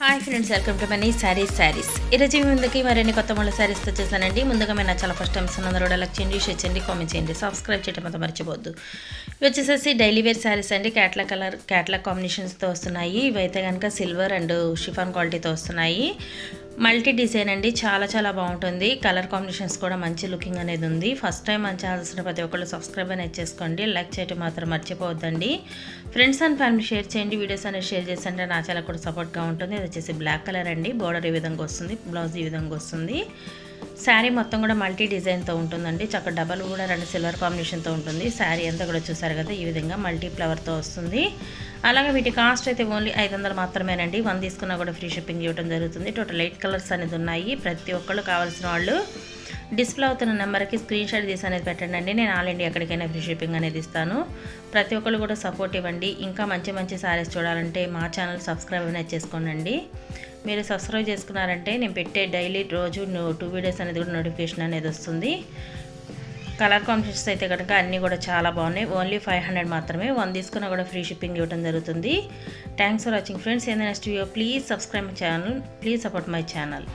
Hi friends welcome to Mani saris saris ఈరోజు ముందుకి మరిన్ని కొత్త మూల శారీస్ వచ్చేసానండి. ముందుగా మీరు నా చాలా ఫస్ట్ టైమ్స్ ఉన్నందరూ కూడా లైక్ చేయండి షేర్ చేయండి కామెంట్ చేయండి సబ్స్క్రైబ్ చేయడం అంతా మర్చిపోద్దు ఇవి వచ్చేసేసి డైలీ వేర్ శారీస్ అండి. క్యాట్లా కలర్ క్యాట్లా కాంబినేషన్స్తో వస్తున్నాయి. ఇవైతే కనుక సిల్వర్ అండ్ షిఫాన్ క్వాలిటీతో వస్తున్నాయి. మల్టీ డిజైన్ అండి చాలా చాలా బాగుంటుంది. కలర్ కాంబినేషన్స్ కూడా మంచి లుకింగ్ అనేది ఉంది. ఫస్ట్ టైం మన ఛానల్స్ని ప్రతి ఒక్కళ్ళు సబ్స్క్రైబ్ అనేది చేసుకోండి. లైక్ చేయటం మాత్రం మర్చిపోవద్దండి. ఫ్రెండ్స్ అండ్ ఫ్యామిలీ షేర్ చేయండి. వీడియోస్ అనేది షేర్ చేస్తుంటే నా చాలా కూడా సపోర్ట్గా ఉంటుంది. ఇది వచ్చేసి బ్లాక్ కలర్ అండి. బోర్డర్ ఈ విధంగా వస్తుంది. బ్లౌజ్ ఈ విధంగా వస్తుంది. శారీ మొత్తం కూడా మల్టీ డిజైన్తో ఉంటుందండి. చక్క డబల్ కూడా రెండు సిల్వర్ కాంబినేషన్తో ఉంటుంది. శారీ అంతా కూడా చూసారు కదా ఈ విధంగా మల్టీ ఫ్లవర్తో వస్తుంది. అలాగే వీటి కాస్ట్ అయితే ఓన్లీ ఐదు వందలు మాత్రమేనండి. వన్ తీసుకున్నా కూడా ఫ్రీ షిప్పింగ్ ఇవ్వడం జరుగుతుంది. టోటల్ ఎయిట్ కలర్స్ అనేది ఉన్నాయి. ప్రతి ఒక్కళ్ళు కావాల్సిన వాళ్ళు డిస్ప్లే అవుతున్న నెంబర్కి స్క్రీన్ షాట్ తీసి అనేది పెట్టండి నేను ఆల్ ఇండియా ఎక్కడికైనా ఫ్రీ షిప్పింగ్ అనేది ఇస్తాను. ప్రతి ఒక్కరు కూడా సపోర్ట్ ఇవ్వండి. ఇంకా మంచి మంచి సారీస్ చూడాలంటే మా ఛానల్ సబ్స్క్రైబ్ అనేది చేసుకోనండి. మీరు సబ్స్క్రైబ్ చేసుకున్నారంటే నేను పెట్టే డైలీ రోజు టూ వీడియోస్ అనేది కూడా నోటిఫికేషన్ అనేది వస్తుంది. కలర్ కాంబినేషన్స్ అయితే కనుక అన్నీ కూడా చాలా బాగున్నాయి. ఓన్లీ ఫైవ్ హండ్రెడ్ మాత్రమే. వన్ తీసుకున్నా కూడా ఫ్రీ షిప్పింగ్ ఇవ్వడం జరుగుతుంది. Thanks for watching friends. ఏదైనా next video please subscribe my channel. Please support my channel.